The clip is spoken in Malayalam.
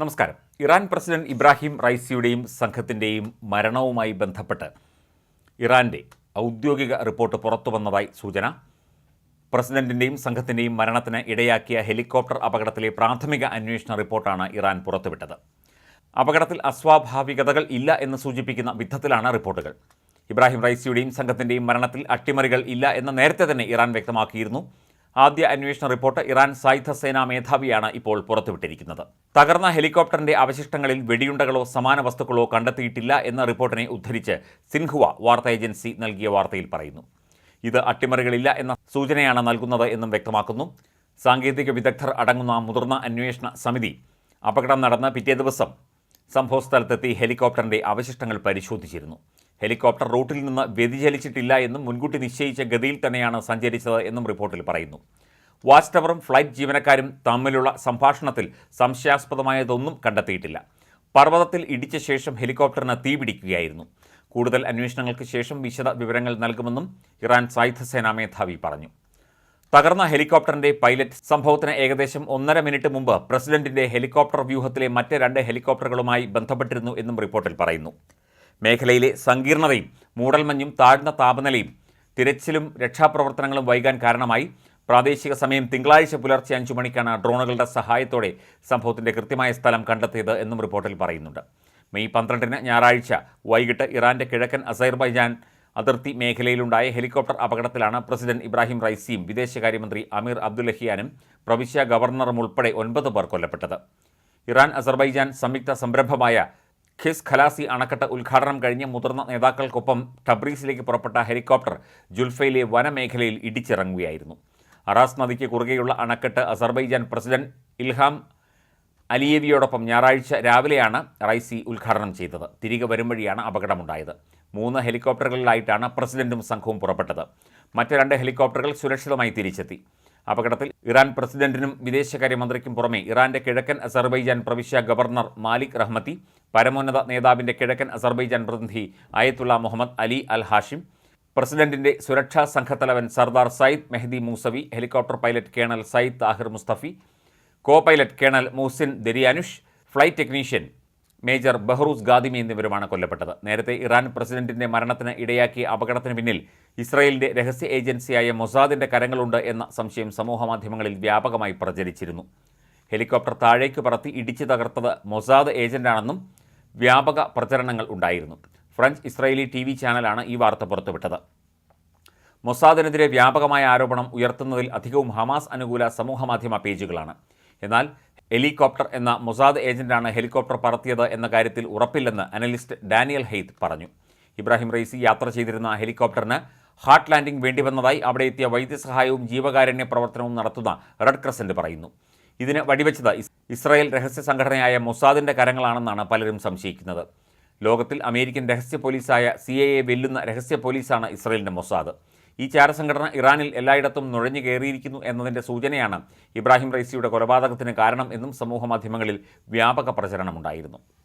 നമസ്കാരം. ഇറാൻ പ്രസിഡന്റ് ഇബ്രാഹിം റൈസിയുടെയും സംഘത്തിന്റെയും മരണവുമായി ബന്ധപ്പെട്ട് ഇറാന്റെ ഔദ്യോഗിക റിപ്പോർട്ട് പുറത്തു വന്നതായി സൂചന. പ്രസിഡന്റിന്റെയും സംഘത്തിന്റെയും മരണത്തിന് ഇടയാക്കിയ ഹെലികോപ്റ്റർ അപകടത്തിലെ പ്രാഥമിക അന്വേഷണ റിപ്പോർട്ടാണ് ഇറാൻ പുറത്തുവിട്ടത്. അപകടത്തിൽ അസ്വാഭാവികതകൾ ഇല്ല എന്ന് സൂചിപ്പിക്കുന്ന വിധത്തിലാണ് റിപ്പോർട്ടുകൾ. ഇബ്രാഹിം റൈസിയുടെയും സംഘത്തിന്റെയും മരണത്തിൽ അട്ടിമറികൾ ഇല്ല എന്ന് നേരത്തെ തന്നെ ഇറാൻ വ്യക്തമാക്കിയിരുന്നു. ആദ്യ അന്വേഷണ റിപ്പോർട്ട് ഇറാൻ സായുധ സേനാ മേധാവിയാണ് ഇപ്പോൾ പുറത്തുവിട്ടിരിക്കുന്നത്. തകർന്ന ഹെലികോപ്റ്ററിന്റെ അവശിഷ്ടങ്ങളിൽ വെടിയുണ്ടകളോ സമാന വസ്തുക്കളോ കണ്ടെത്തിയിട്ടില്ല എന്ന റിപ്പോർട്ടിനെ ഉദ്ധരിച്ച് സിൻഹുവ വാർത്താ ഏജൻസി നൽകിയ വാർത്തയിൽ പറയുന്നു. ഇത് അട്ടിമറികളില്ല എന്ന സൂചനയാണ് നൽകുന്നത് എന്നും വ്യക്തമാക്കുന്നു. സാങ്കേതിക വിദഗ്ധർ അടങ്ങുന്ന മുതിർന്ന അന്വേഷണ സമിതി അപകടം നടന്ന പിറ്റേ ദിവസം സംഭവസ്ഥലത്തെത്തി ഹെലികോപ്റ്ററിന്റെ അവശിഷ്ടങ്ങൾ പരിശോധിച്ചിരുന്നു. ഹെലികോപ്റ്റർ റൂട്ടിൽ നിന്ന് വ്യതിചലിച്ചിട്ടില്ല എന്നും മുൻകൂട്ടി നിശ്ചയിച്ച ഗതിയിൽ തന്നെയാണ് സഞ്ചരിച്ചത് എന്നും റിപ്പോർട്ടിൽ പറയുന്നു. വാച്ച് ടവറും ഫ്ലൈറ്റ് ജീവനക്കാരും തമ്മിലുള്ള സംഭാഷണത്തിൽ സംശയാസ്പദമായതൊന്നും കണ്ടെത്തിയിട്ടില്ല. പർവതത്തിൽ ഇടിച്ച ശേഷം ഹെലികോപ്റ്ററിന് തീപിടിക്കുകയായിരുന്നു കൂടുതൽ അന്വേഷണങ്ങൾക്ക് ശേഷം വിശദ വിവരങ്ങൾ നൽകുമെന്നും ഇറാൻ സായുധ സേനാ മേധാവി പറഞ്ഞു. തകർന്ന ഹെലികോപ്റ്ററിന്റെ പൈലറ്റ്. സംഭവത്തിന് ഏകദേശം ഒന്നര മിനിറ്റ് മുമ്പ് പ്രസിഡന്റിന്റെ ഹെലികോപ്റ്റർ വ്യൂഹത്തിലെ മറ്റ് രണ്ട് ഹെലികോപ്റ്ററുകളുമായി ബന്ധപ്പെട്ടിരുന്നു എന്നും റിപ്പോർട്ടിൽ പറയുന്നു. മേഖലയിലെ സങ്കീർണതയും മൂടൽമഞ്ഞും താഴ്ന്ന താപനിലയും തിരച്ചിലും രക്ഷാപ്രവർത്തനങ്ങളും വൈകാൻ കാരണമായി. പ്രാദേശിക സമയം തിങ്കളാഴ്ച പുലർച്ചെ അഞ്ചു മണിക്കാണ് ഡ്രോണുകളുടെ സഹായത്തോടെ സംഭവത്തിന്റെ കൃത്യമായ സ്ഥലം കണ്ടെത്തിയത് എന്നും റിപ്പോർട്ടിൽ പറയുന്നുണ്ട്. മെയ് പന്ത്രണ്ടിന് ഞായറാഴ്ച വൈകിട്ട് ഇറാന്റെ കിഴക്കൻ അസൈർബൈജാൻ അതിർത്തി മേഖലയിലുണ്ടായ ഹെലികോപ്റ്റർ അപകടത്തിലാണ് പ്രസിഡന്റ് ഇബ്രാഹിം റൈസിയും വിദേശകാര്യമന്ത്രി അമീർ അബ്ദുലഹിയാനും പ്രവിശ്യ ഗവർണറും ഉൾപ്പെടെ ഒൻപത് പേർ കൊല്ലപ്പെട്ടത്. ഇറാൻ അസർബൈജാൻ സംയുക്ത സംരംഭമായ ഖിസ് ഖലാസി അണക്കെട്ട് ഉദ്ഘാടനം കഴിഞ്ഞ് മുതിർന്ന നേതാക്കൾക്കൊപ്പം ടബ്രീസിലേക്ക് പുറപ്പെട്ട ഹെലികോപ്റ്റർ ജുൽഫയിലെ വനമേഖലയിൽ ഇടിച്ചിറങ്ങുകയായിരുന്നു. അറാസ് നദിക്ക് കുറുകെയുള്ള അണക്കെട്ട് അസർബൈജാൻ പ്രസിഡന്റ് ഇൽഹാം അലിയേവിയോടൊപ്പം ഞായറാഴ്ച രാവിലെയാണ് റൈസി ഉദ്ഘാടനം ചെയ്തത്. തിരികെ വരും വഴിയാണ് അപകടമുണ്ടായത്. മൂന്ന് ഹെലികോപ്റ്ററുകളിലായിട്ടാണ് പ്രസിഡന്റും സംഘവും പുറപ്പെട്ടത്. മറ്റ് രണ്ട് ഹെലികോപ്റ്ററുകൾ സുരക്ഷിതമായി തിരിച്ചെത്തി. അപകടത്തിൽ ഇറാൻ പ്രസിഡന്റിനും വിദേശകാര്യമന്ത്രിക്കും പുറമെ ഇറാന്റെ കിഴക്കൻ അസർബൈജാൻ പ്രവിശ്യ ഗവർണർ മാലിക് റഹ്മത്തി പരമോന്നത നേതാവിന്റെ കിഴക്കൻ അസർബൈജാൻ പ്രതിനിധി അയത്തുള്ള മുഹമ്മദ് അലി അൽ ഹാഷിം പ്രസിഡന്റിന്റെ സുരക്ഷാ സംഘത്തലവൻ Sardar Seyed Mehdi Mousavi helicopter pilot colonel Seyed Taher Mostafavi co pilot colonel Mohsen Daryanush flight technician major Behrouz Ghadimi എന്നിവരുമാണ് കൊല്ലപ്പെട്ടത്. നേരത്തെ ഇറാൻ പ്രസിഡന്റിന്റെ മരണത്തിന് ഇടയാക്കിയ അപകടത്തിന് പിന്നിൽ ഇസ്രായേലിന്റെ രഹസ്യ ഏജൻസിയായ മൊസാദിന്റെ കരങ്ങളുണ്ട് എന്ന സംശയം സമൂഹമാധ്യമങ്ങളിൽ വ്യാപകമായി പ്രചരിച്ചിരുന്നു. ഹെലികോപ്റ്റർ താഴേക്ക് പറത്തി ഇടിച്ചു തകർത്തത് മൊസാദ് ഏജന്റാണെന്നും വ്യാപക പ്രചരണങ്ങൾ ഉണ്ടായിരുന്നു. ഫ്രഞ്ച് ഇസ്രായേലി ടി വി ചാനലാണ് ഈ വാർത്ത പുറത്തുവിട്ടത്. മൊസാദിനെതിരെ വ്യാപകമായ ആരോപണം ഉയർത്തുന്നതിൽ അധികവും ഹമാസ് അനുകൂല സമൂഹമാധ്യമ പേജുകളാണ്. എന്നാൽ ഹെലികോപ്റ്റർ എന്ന മൊസാദ് ഏജന്റാണ് ഹെലികോപ്റ്റർ പറത്തിയത് എന്ന കാര്യത്തിൽ ഉറപ്പില്ലെന്ന് അനലിസ്റ്റ് ഡാനിയൽ ഹെയ്ത്ത് പറഞ്ഞു. ഇബ്രാഹിം റൈസി യാത്ര ചെയ്തിരുന്ന ഹെലികോപ്റ്ററിന് ഹാർട്ട് ലാൻഡിംഗ് വേണ്ടിവന്നതായി അവിടെ എത്തിയ വൈദ്യസഹായവും ജീവകാരുണ്യ പ്രവർത്തനവും നടത്തുന്ന റെഡ് ക്രസന്റ് പറയുന്നു. ഇതിന് വടിവെച്ചത് ഇസ് ഇസ്രായേൽ രഹസ്യ സംഘടനയായ മൊസാദിന്റെ കരങ്ങളാണെന്നാണ് പലരും സംശയിക്കുന്നത്. ലോകത്തിൽ അമേരിക്കൻ രഹസ്യ പോലീസായ സി വെല്ലുന്ന രഹസ്യ പോലീസാണ് ഇസ്രായേലിന്റെ മൊസാദ്. ഈ ചാരസംഘടന ഇറാനിൽ എല്ലായിടത്തും നുഴഞ്ഞു കയറിയിരിക്കുന്നു എന്നതിന്റെ സൂചനയാണ് ഇബ്രാഹിം റൈസിയുടെ കൊലപാതകത്തിന് കാരണം എന്നും സമൂഹമാധ്യമങ്ങളിൽ വ്യാപക പ്രചരണമുണ്ടായിരുന്നു.